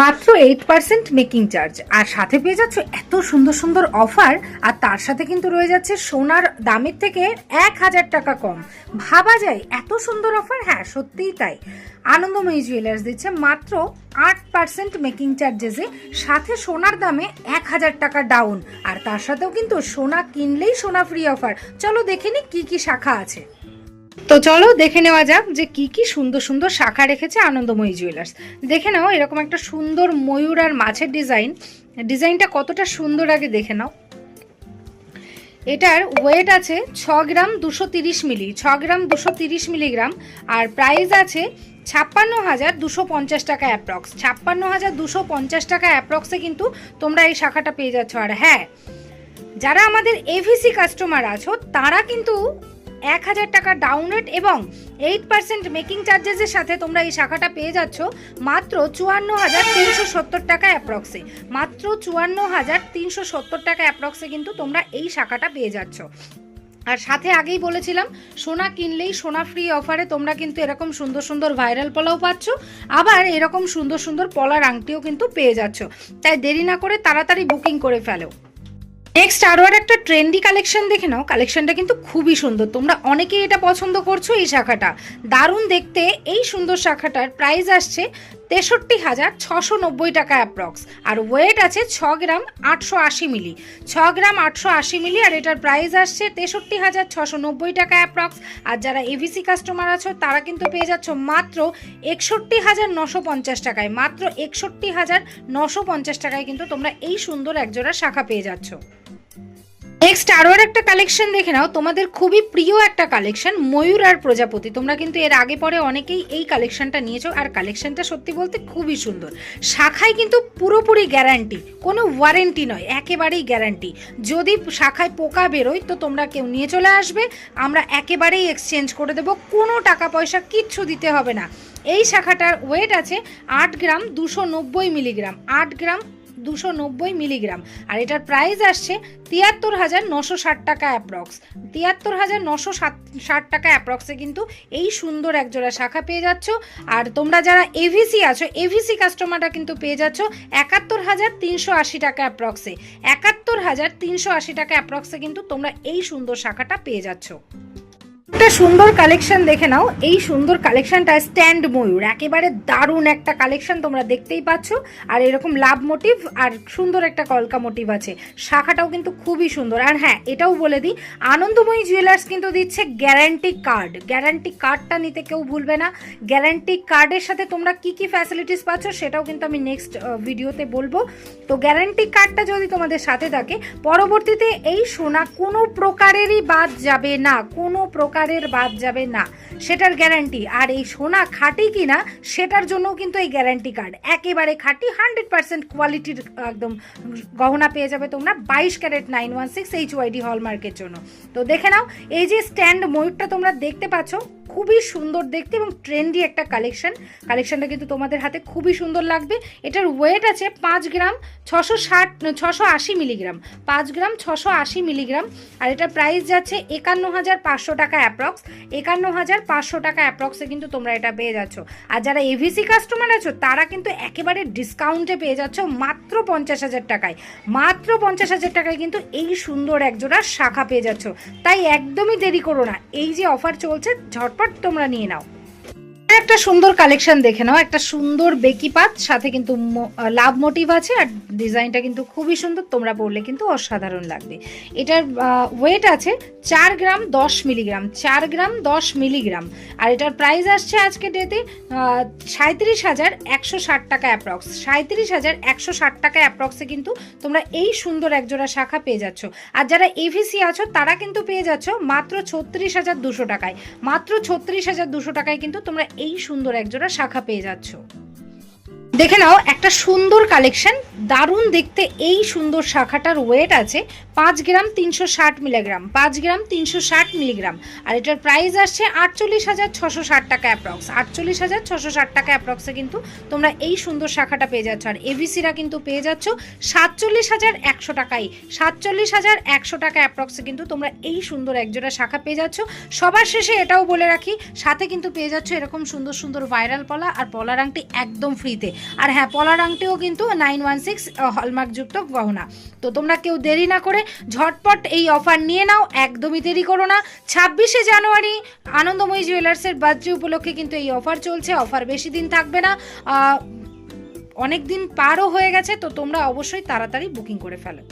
মাত্র eight percent making charge আর সাথে পেয়ে যাচ্ছ এত সুন্দর সুন্দর অফার আর তার সাথে কিন্তু রয়ে যাচ্ছে সোনার দামের থেকে এক হাজার টাকা কম। ভাবা যায়, এত সুন্দর অফার হ্যাঁ সত্যিই তাই। আনন্দময়ী জুয়েলার্স দিচ্ছে মাত্র আট পার্সেন্ট মেকিং চার্জেসে সাথে সোনার দামে এক হাজার টাকা ডাউন আর তার সাথেও কিন্তু সোনা কিনলেই সোনা ফ্রি অফার চলো দেখে নি কী কি শাখা আছে। তো চলো দেখে নেওয়া যাক যে কি কি সুন্দর সুন্দর শাখা রেখেছে আনন্দময়ী জুয়েলার্স দেখে নাও, এরকম একটা সুন্দর ময়ূর আর মাছের ডিজাইন ডিজাইনটা কতটা সুন্দর আগে দেখে নাও। এটার ওয়েট আছে ছ গ্রাম দুশো তিরিশ মিলি, ছ গ্রাম দুশো তিরিশ মিলিগ্রাম। আর প্রাইস আছে ছাপ্পান্ন হাজার দুশো পঞ্চাশ টাকা অ্যাপ্রক্স ছাপ্পান্ন হাজার দুশো পঞ্চাশ টাকা অ্যাপ্রক্সে কিন্তু তোমরা এই শাখাটা পেয়ে যাচ্ছ। আর হ্যাঁ যারা আমাদের এভিসি কাস্টমার আছো, তারা কিন্তু এক হাজার টাকা ডাউন রেট এবং এইট পার্সেন্ট মেকিং চার্জেসের সাথে তোমরা এই শাখাটা পেয়ে যাচ্ছ। মাত্র চুয়ান্ন হাজার তিনশো সত্তর টাকা অ্যাপ্রক্সে মাত্র চুয়ান্ন হাজার তিনশো সত্তর টাকা অ্যাপ্রক্সে কিন্তু তোমরা এই শাখাটা পেয়ে যাচ্ছ। আর সাথে আগেই বলেছিলাম, সোনা কিনলেই সোনা ফ্রি অফারে তোমরা কিন্তু এরকম সুন্দর সুন্দর ভাইরাল পলাও পাচ্ছ। আবার এরকম সুন্দর সুন্দর পলার আংটিও কিন্তু পেয়ে যাচ্ছ। তাই দেরি না করে তাড়াতাড়ি বুকিং করে ফেলো। নেক্সট আরও আর একটা ট্রেন্ডি কালেকশন দেখে নাও। কালেকশনটা কিন্তু খুবই সুন্দর। তোমরা অনেকেই এটা পছন্দ করছ এই শাখাটা। দারুণ দেখতে। এই সুন্দর শাখাটার প্রাইস আসছে তেষট্টি হাজার ছশো নব্বই টাকা অ্যাপ্রক্স আর ওয়েট আছে ছ গ্রাম আটশো আশি মিলি। ছ গ্রাম আটশো আশি মিলি আর এটার প্রাইস আসছে তেষট্টি হাজার ছশো নব্বই টাকা অ্যাপ্রক্স আর যারা এভিসি কাস্টমার আছো, তারা কিন্তু পেয়ে যাচ্ছ মাত্র একষট্টি হাজার নশো পঞ্চাশ টাকায়। মাত্র একষট্টি হাজার নশো পঞ্চাশ টাকায় কিন্তু তোমরা এই সুন্দর একজোড়া শাখা পেয়ে যাচ্ছ। নেক্সট আরও আর একটা কালেকশন দেখে নাও। তোমাদের খুবই প্রিয় একটা কালেকশন ময়ূর আর প্রজাপতি। তোমরা কিন্তু এর আগে পরে অনেকেই এই কালেকশনটা নিয়েছো, আর কালেকশনটা সত্যি বলতে খুবই সুন্দর। শাখায় কিন্তু পুরোপুরি গ্যারান্টি কোনো ওয়ারেন্টি নয়, একেবারেই গ্যারান্টি যদি শাখায় পোকা বেরোয়, তো তোমরা কেউ নিয়ে চলে আসবে, আমরা একেবারেই এক্সচেঞ্জ করে দেবো, কোনো টাকা পয়সা কিচ্ছু দিতে হবে না। এই শাখাটার ওয়েট আছে আট গ্রাম দুশো নব্বই মিলিগ্রাম আট গ্রাম দুশো নব্বই মিলিগ্রাম। আর এটার প্রাইস আসছে তিয়াত্তর হাজার নশো ষাট টাকা অ্যাপ্রক্স তিয়াত্তর হাজার নশো ষাট টাকা অ্যাপ্রক্সে কিন্তু এই সুন্দর একজোড়া শাখা পেয়ে যাচ্ছ। আর তোমরা যারা এভিসি আছো এভিসি কাস্টমারটা কিন্তু পেয়ে যাচ্ছ একাত্তর হাজার তিনশো আশি টাকা অ্যাপ্রক্সে একাত্তর হাজার তিনশো আশি টাকা অ্যাপ্রক্সে কিন্তু তোমরা এই সুন্দর শাখাটা পেয়ে যাচ্ছ। একটা সুন্দর কালেকশন দেখে নাও। এই সুন্দর কালেকশনটা স্ট্যান্ড ময়ূর, একেবারে দারুণ একটা কালেকশন তোমরা দেখতেই পাচ্ছ। আর এরকম লাভ মোটিভ আর সুন্দর একটা কলকা মোটিভ আছে। শাখাটাও কিন্তু খুবই সুন্দর। আর হ্যাঁ এটাও বলে দিই, আনন্দময়ী জুয়েলার্স কিন্তু দিচ্ছে গ্যারান্টি কার্ড গ্যারান্টি কার্ডটা নিতে কেউ ভুলবে না। গ্যারান্টি কার্ডের সাথে তোমরা কি কি ফ্যাসিলিটিস পাচ্ছ সেটাও কিন্তু আমি নেক্সট ভিডিওতে বলব। তো গ্যারান্টি কার্ডটা যদি তোমাদের সাথে থাকে, পরবর্তীতে এই সোনা কোনো প্রকারেরই বাদ যাবে না। কোনো প্রকারের বাদ যাবে না। সেটার গ্যারান্টি আর এই সোনা খাঁটি কিনা, সেটার জন্যও কিন্তু এই গ্যারান্টি কার্ড একেবারে খাঁটি হান্ড্রেড পার্সেন্ট কোয়ালিটির একদম গহনা পেয়ে যাবে তোমরা বাইশ carat nine one six H UID হলমার্কের জন্য। তো দেখে নাও, এই যে স্ট্যান্ড ময়ূরটা তোমরা দেখতে পাচ্ছ খুবই সুন্দর দেখতে এবং ট্রেন্ডি একটা কালেকশন। কালেকশনটা কিন্তু তোমাদের হাতে খুবই সুন্দর লাগবে। এটার ওয়েট আছে পাঁচ গ্রাম ছশো ষাট, ছশো আশি মিলিগ্রাম। পাঁচ গ্রাম ছশো আশি মিলিগ্রাম। আর এটার প্রাইস যাচ্ছে একান্ন হাজার পাঁচশো টাকা অ্যাপ্রক্স একান্ন হাজার পাঁচশো টাকা অ্যাপ্রক্সে কিন্তু তোমরা এটা পেয়ে যাচ্ছ। আর যারা এভিসি কাস্টমার আছো, তারা কিন্তু একেবারে ডিসকাউন্টে পেয়ে যাচ্ছ মাত্র পঞ্চাশ হাজার টাকায়। মাত্র পঞ্চাশ হাজার টাকায় কিন্তু এই সুন্দর একজোড়া শাখা পেয়ে যাচ্ছ। তাই একদমই দেরি করো না। এই যে অফার চলছে, ঝটপট তোমরা নিয়ে নাও। একটা সুন্দর কালেকশন দেখে নাও। একটা সুন্দর বেকি পাত, সাথে কিন্তু লাভ মোটিভ আছে আর ডিজাইনটা কিন্তু খুবই সুন্দর। তোমরা পড়লে কিন্তু অসাধারণ লাগবে। এটার ওয়েট আছে চার গ্রাম দশ মিলিগ্রাম চার গ্রাম দশ মিলিগ্রাম আর এটার প্রাইস আসছে আজকে ডেতে সাঁত্রিশ হাজার একশো ষাট টাকা অ্যাপ্রক্স সাঁত্রিশ হাজার একশো ষাট টাকা অ্যাপ্রক্সে কিন্তু তোমরা এই সুন্দর একজোড়া শাখা পেয়ে যাচ্ছ। আর যারা এভিসি আছো, তারা কিন্তু পেয়ে যাচ্ছ মাত্র ছত্রিশ হাজার দুশো টাকায়। মাত্র ছত্রিশ হাজার দুশো টাকায় কিন্তু তোমরা এই সুন্দর একজোড়া শাখা পেয়ে যাচ্ছ। দেখে নাও একটা সুন্দর কালেকশন দারুণ দেখতে এই সুন্দর শাখাটার ওয়েট আছে পাঁচ গ্রাম তিনশো ষাট মিলিগ্রাম পাঁচ গ্রাম তিনশো ষাট মিলিগ্রাম আর এটার প্রাইস আসছে আটচল্লিশ হাজার ছশো ষাট টাকা অ্যাপ্রক্স আটচল্লিশ হাজার ছশো ষাট টাকা অ্যাপ্রক্সে কিন্তু তোমরা এই সুন্দর শাখাটা পেয়ে যাচ্ছ। আর এভিসিরা কিন্তু পেয়ে যাচ্ছ সাতচল্লিশ হাজার একশো টাকাই সাতচল্লিশ হাজার একশো টাকা অ্যাপ্রক্সে কিন্তু তোমরা এই সুন্দর একজোড়া শাখা পেয়ে যাচ্ছ। সবার শেষে এটাও বলে রাখি, সাথে কিন্তু পেয়ে যাচ্ছ এরকম সুন্দর সুন্দর ভাইরাল পলা আর পলার আংটি একদম ফ্রিতে আর হ্যাঁ পলার আংটিও কিন্তু নাইন ওয়ান সিক্স হলমার্কযুক্ত গহনা। তো তোমরা কেউ দেরি না করে ঝটপট এই অফার নিয়ে নাও, একদমই দেরি করো না। ছাব্বিশে জানুয়ারি, আনন্দময়ী জুয়েলার্সের বার্থডে উপলক্ষে কিন্তু এই অফার চলছে। অফার বেশি দিন থাকবে না। অনেক দিন পারও হয়ে গেছে, তো তোমরা অবশ্যই তাড়াতাড়ি বুকিং করে ফেলো।